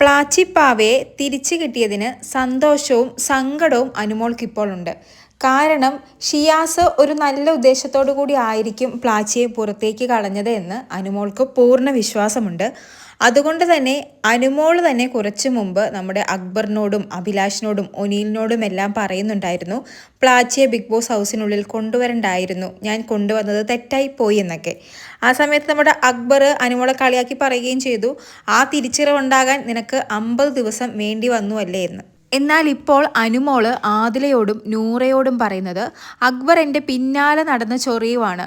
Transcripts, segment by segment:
പ്ലാച്ചിപ്പാവയെ തിരിച്ചു കിട്ടിയതിന് സന്തോഷവും സങ്കടവും അനുമോൾക്കിപ്പോൾ ഉണ്ട് കാരണം ഷിയാസ് ഒരു നല്ല ഉദ്ദേശത്തോടു കൂടി ആയിരിക്കും പ്ലാച്ചിയെ പുറത്തേക്ക് കളഞ്ഞത് എന്ന് അനുമോൾക്ക് പൂർണ വിശ്വാസമുണ്ട്. അതുകൊണ്ട് തന്നെ അനുമോൾ തന്നെ കുറച്ച് മുമ്പ് നമ്മുടെ അക്ബറിനോടും അഭിലാഷിനോടും ഒനീലിനോടും എല്ലാം പറയുന്നുണ്ടായിരുന്നു പ്ലാച്ചിയെ ബിഗ് ബോസ് ഹൗസിനുള്ളിൽ കൊണ്ടുവരണ്ടായിരുന്നു. ഞാൻ കൊണ്ടുവന്നത് തെറ്റായി പോയി എന്നൊക്കെ. ആ സമയത്ത് നമ്മുടെ അക്ബർ അനുമോളെ കളിയാക്കി പറയുകയും ചെയ്തു ആ തിരിച്ചറിവുണ്ടാകാൻ നിനക്ക് അമ്പത് ദിവസം വേണ്ടി വന്നു അല്ലേ എന്ന്. എന്നാൽ ഇപ്പോൾ അനുമോൾ ആദിലയോടും നൂറയോടും പറയുന്നത് അക്ബർ എന്റെ പിന്നാലെ നടന്ന ചൊറിയുവാണ്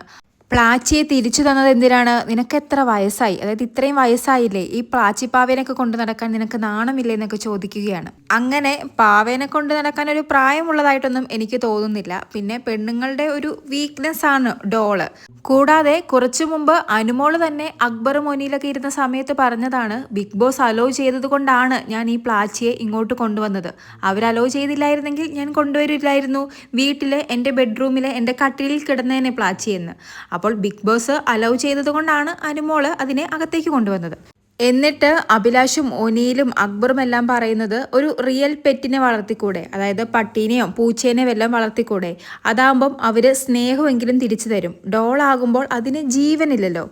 പ്ലാച്ചിയെ തിരിച്ചു തന്നത് എന്തിനാണ്? നിനക്ക് എത്ര വയസ്സായി? അതായത് ഇത്രയും വയസ്സായില്ലേ? ഈ പ്ലാച്ചി പാവേനൊക്കെ കൊണ്ട് നടക്കാൻ നിനക്ക് നാണമില്ലേ എന്നൊക്കെ ചോദിക്കുകയാണ്. അങ്ങനെ പാവേനെ കൊണ്ട് നടക്കാൻ ഒരു പ്രായമുള്ളതായിട്ടൊന്നും എനിക്ക് തോന്നുന്നില്ല. പിന്നെ പെണ്ണുങ്ങളുടെ ഒരു വീക്ക്നെസ് ആണ് ഡോൾ. കൂടാതെ കുറച്ചു മുമ്പ് അനുമോൾ തന്നെ അക്ബർ മോനിയിലൊക്കെ ഇരുന്ന സമയത്ത് പറഞ്ഞതാണ് ബിഗ് ബോസ് അലോ ചെയ്തത് കൊണ്ടാണ് ഞാൻ ഈ പ്ലാച്ചിയെ ഇങ്ങോട്ട് കൊണ്ടുവന്നത്. അവർ അലോ ചെയ്തില്ലായിരുന്നെങ്കിൽ ഞാൻ കൊണ്ടുവരില്ലായിരുന്നു. വീട്ടിലെ എന്റെ ബെഡ്റൂമിലെ എന്റെ കട്ടിലിൽ കിടന്നേനെ പ്ലാച്ചിയെന്ന്. അപ്പോൾ ബിഗ് ബോസ് അലൗ ചെയ്തതുകൊണ്ടാണ് അനുമോൾ അതിനെ അകത്തേക്ക് കൊണ്ടുവന്നത്. എന്നിട്ട് അഭിലാഷും ഒനിയിലും അക്ബറും എല്ലാം പറയുന്നത് ഒരു റിയൽ പെറ്റിനെ വളർത്തിക്കൂടെ? അതായത് പട്ടീനെയോ പൂച്ചേനെയോ എല്ലാം വളർത്തിക്കൂടെ? അതാകുമ്പം അവർ സ്നേഹമെങ്കിലും തിരിച്ചു തരും ഡോളാകുമ്പോൾ അതിന് ജീവനില്ലല്ലോ.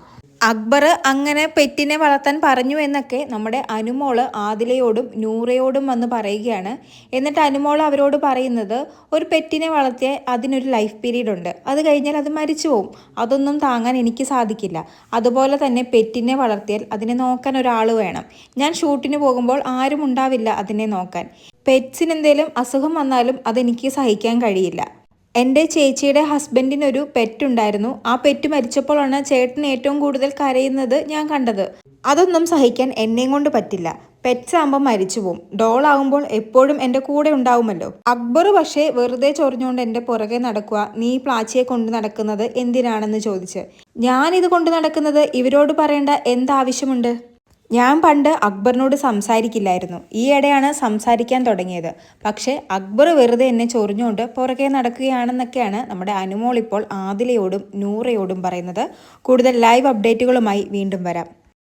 അക്ബർ അങ്ങനെ പെറ്റിനെ വളർത്താൻ പറഞ്ഞു എന്നൊക്കെ നമ്മുടെ അനുമോൾ ആദിലയോടും നൂറയോടും വന്ന് പറയുകയാണ്. എന്നിട്ട് അനുമോൾ അവരോട് പറയുന്നത് ഒരു പെറ്റിനെ വളർത്തിയാൽ അതിനൊരു ലൈഫ് പീരീഡ് ഉണ്ട്. അത് കഴിഞ്ഞാൽ അത് മരിച്ചു പോവും. അതൊന്നും താങ്ങാൻ എനിക്ക് സാധിക്കില്ല. അതുപോലെ തന്നെ പെറ്റിനെ വളർത്തിയാൽ അതിനെ നോക്കാൻ ഒരാൾ വേണം. ഞാൻ ഷൂട്ടിന് പോകുമ്പോൾ ആരും ഉണ്ടാവില്ല അതിനെ നോക്കാൻ. പെറ്റ്സിന് എന്തെങ്കിലും അസുഖം വന്നാലും അതെനിക്ക് സഹിക്കാൻ കഴിയില്ല. എന്റെ ചേച്ചിയുടെ ഹസ്ബൻഡിനൊരു പെറ്റ് ഉണ്ടായിരുന്നു ആ പെറ്റ് മരിച്ചപ്പോഴാണ് ചേട്ടൻ ഏറ്റവും കൂടുതൽ കരയുന്നത് ഞാൻ കണ്ടത്. അതൊന്നും സഹിക്കാൻ എന്നെയും കൊണ്ട് പറ്റില്ല. പെറ്റ്സ് ആകുമ്പോൾ മരിച്ചു പോവും. ഡോൾ ആകുമ്പോൾ എപ്പോഴും എന്റെ കൂടെ ഉണ്ടാവുമല്ലോ. അക്ബർ പക്ഷേ വെറുതെ ചൊറിഞ്ഞുകൊണ്ട് എന്റെ പുറകെ നടക്കുക നീ പ്ലാച്ചിയെ കൊണ്ട് നടക്കുന്നത് എന്തിനാണെന്ന് ചോദിച്ച്. ഞാനിത് കൊണ്ട് നടക്കുന്നത് ഇവരോട് പറയേണ്ട എന്താവശ്യമുണ്ട്? ഞാൻ പണ്ട് അക്ബറിനോട് സംസാരിക്കില്ലായിരുന്നു. ഈയിടെയാണ് സംസാരിക്കാൻ തുടങ്ങിയത്. പക്ഷേ അക്ബർ വെറുതെ എന്നെ ചൊറിഞ്ഞുകൊണ്ട് പുറകെ നടക്കുകയാണെന്നൊക്കെയാണ് നമ്മുടെ അനുമോൾ ഇപ്പോൾ ആദിലയോടും നൂറയോടും പറയുന്നത്. കൂടുതൽ ലൈവ് അപ്ഡേറ്റുകളുമായി വീണ്ടും വരാം.